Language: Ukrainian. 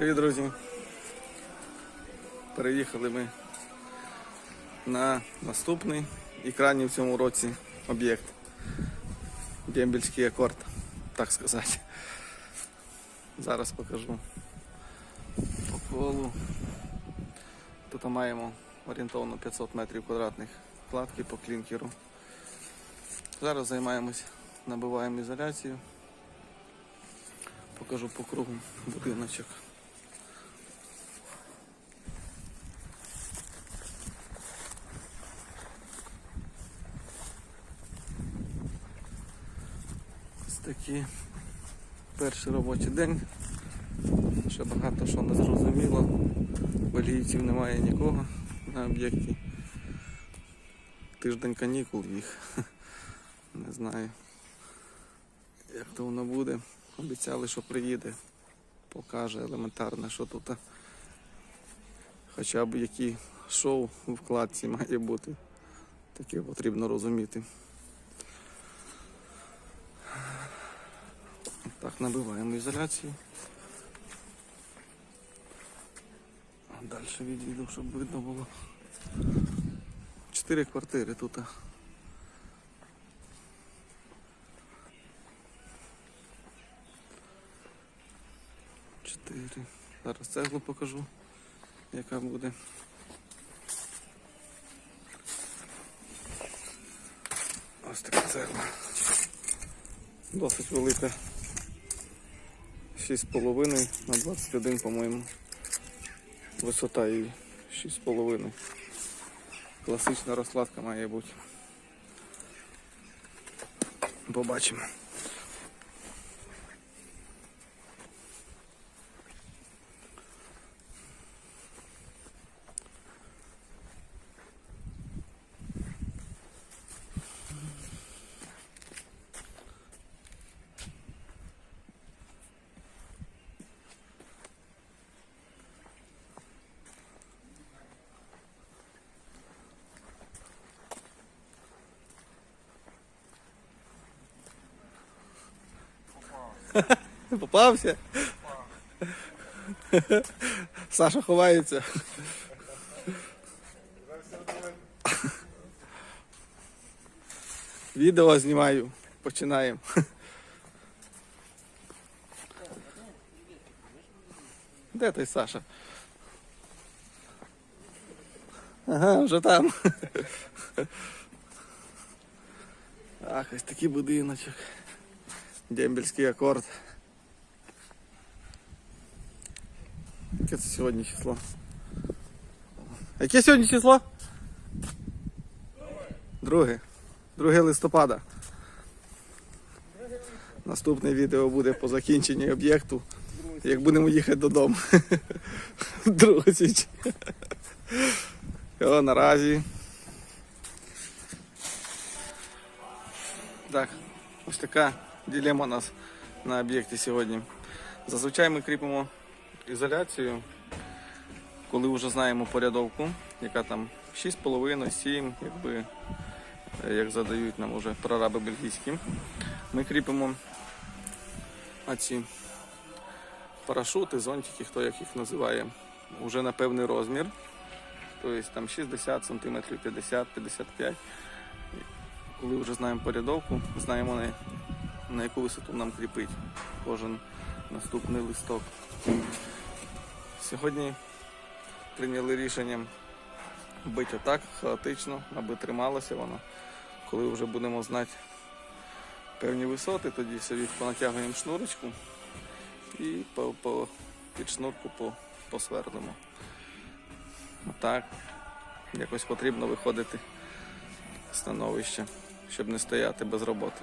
Привіт, друзі! Переїхали ми на наступний і в цьому році об'єкт. Дембельський акорд, так сказати. Зараз покажу по колу. Тут маємо орієнтовно 500 метрів квадратних кладки по клінкеру. Зараз займаємось, набиваємо ізоляцію. Покажу по кругу будиночок. Такий перший робочий день. Ще багато що не зрозуміло. Бельгійців немає нікого на об'єкті. Тиждень канікул їх. Не знаю. Як то воно буде. Обіцяли, що приїде. Покаже елементарно, що тут хоча б які шоу у вкладці має бути. Таке потрібно розуміти. Так, набиваємо ізоляцію. Далі відійду, щоб видно було. Чотири квартири тут. Чотири. Зараз цеглу покажу, яка буде. Ось така цегла. Досить велика. 6,5 на 21, по-моєму. Висота її 6,5. Класична розкладка має бути. Побачимо. Попався? Саша ховається. Відео знімаю. Починаємо. Де той Саша? Ага, вже там. Ах, ось такий будиночок. Дембельський акорд. Яке це сьогодні число? Яке сьогодні число? Друге. Друге листопада. Наступне відео буде по закінченні об'єкту. Як будемо їхати додому. Друге січ. О, наразі. Так, ось така дилема у нас на об'єкті сьогодні. Зазвичай ми кріпимо ізоляцію, коли вже знаємо порядовку, яка там 6,5, 7, якби, е, як задають нам вже прораби бельгійські. Ми кріпимо ці парашути, зонтики, хто як їх називає, вже на певний розмір. Тобто там 60 см, 50-55 коли вже знаємо порядовку, знаємо на, на яку висоту нам кріпить кожен наступний листок. Сьогодні прийняли рішення бити отак хаотично, аби трималося воно. Коли вже будемо знати певні висоти, тоді собі понатягуємо шнурочку і по, по, під шнурку по, посвернемо. Отак. Якось потрібно виходити з становища, щоб не стояти без роботи.